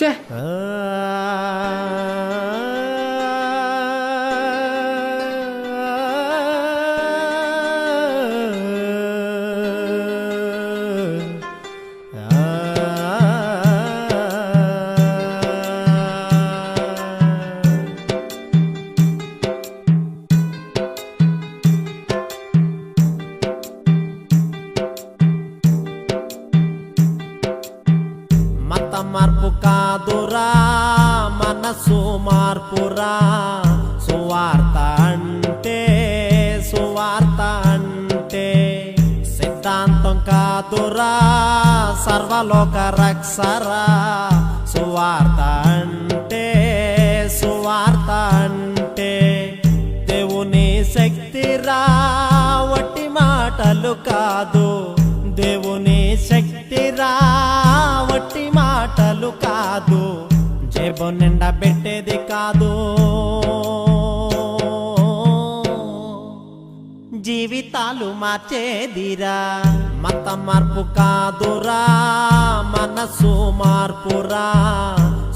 ఛే మత సుమార్పురా సువార్త అంటే సువార్త అంటే సిద్ధాంతం కాదురా సర్వలోక రక్షరా. సువార్త అంటే సువార్త అంటే దేవుని శక్తిరా. వట్టి మాటలు కాదు దేవుని శక్తిరా. వట్టి మాటలు కాదు జేబు నిండా పెట్టేది కాదు. జీవితాలు మార్చేదిరా. మత మార్పు కాదురా మనసు మార్పురా.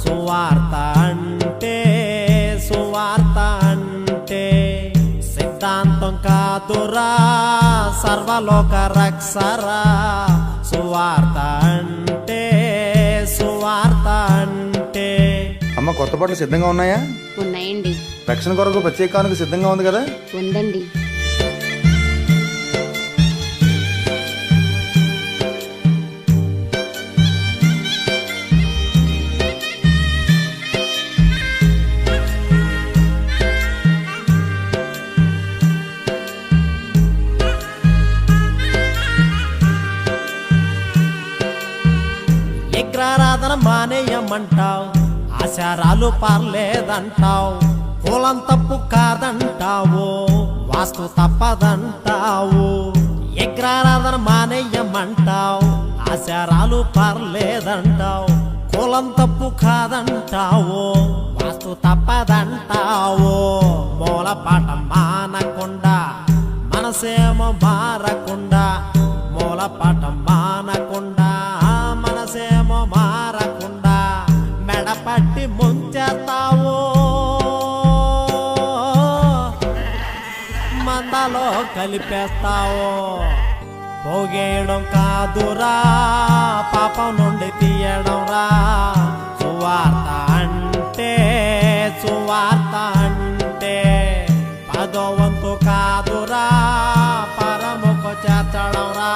సువార్త అంటే సువార్త అంటే సిద్ధాంతం కాదురా సర్వలోక రక్షరా. సువార్త అంటే కొత్త బట్టలు సిద్ధంగా ఉన్నాయా? ఉన్నాయండి. రక్షణ కొరకు ప్రత్యేకానికి సిద్ధంగా ఉంది కదా? ఉందండి. మానేయమంటావు. ఆచారాలు పర్లేదంటావు కులం తప్పు కాదంటావు వాస్తు తప్పదంటావు ఎగ్రారాధన మానేయమంటావు ఆచారాలు పర్లేదంటావు కులం తప్పు కాదంటావు వాస్తు తప్పదంటావు. మూల పాఠం మానకుండా మనసేమో మారకుండా మూల ముంచేస్తావు మందలో కలిపేస్తావు? పోగేయడం కాదురా పాపం నుండి తీయడం రా. సువార్త అంటే సువార్త అంటే పదో వంతు కాదురా పరముకు చేర్చడం రా.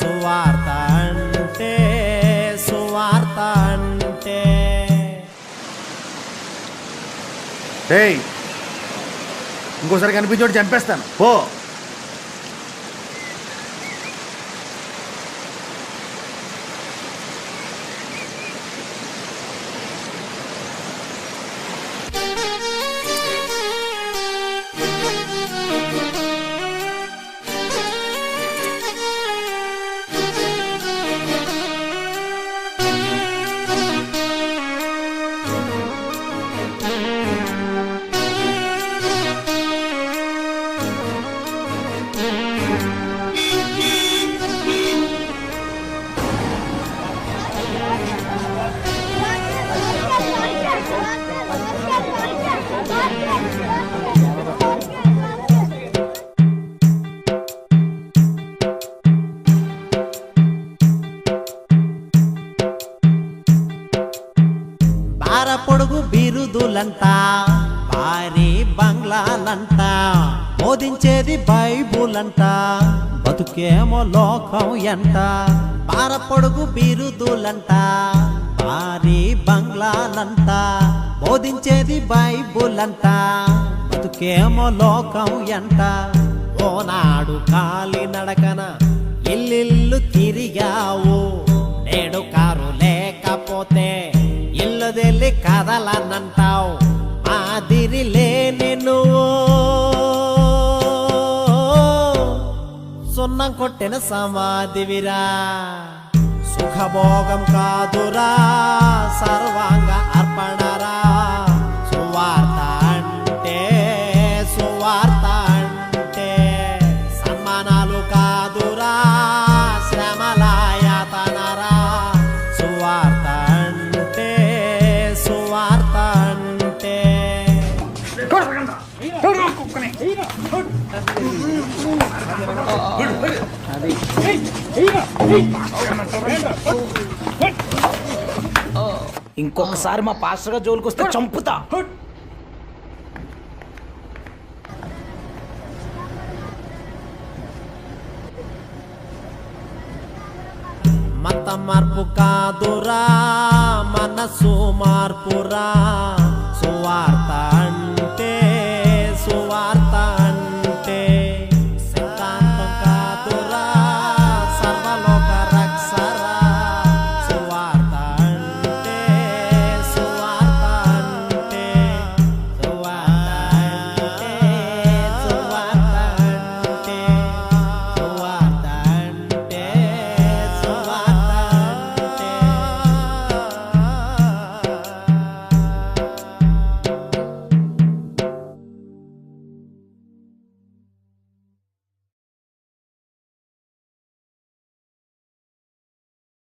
సువార్త ఏయ్ ఇంకోసారి కనిపించోడు చంపేస్తాను. పో. బైబులంతా భారీ బంగ్లాలంతా బోధించేది బైబుల్ అంట బతుకేమో లోకం ఎంత. బార పొడుగు బిరుదులంట భారీ బంగ్లాలంట. బోధించేది బైబుల్ అంట బతుకేమో లోకం ఎంత. ఓనాడు కాలి నడకన ఇల్లిల్లు తిరిగావు. నేడు కారు లేకపోతే ఇల్లు తెల్లి కదలనంటావు. సున్నం సమాధివిరా సుఖభోగం కాదురా సర్వాంగ ఇంకొకసారి మా పాస్టర్ గారు జోలికి వస్తే చంపుతా. మత మార్పు కాదురా మనసు మార్పురా సువార్త అంటే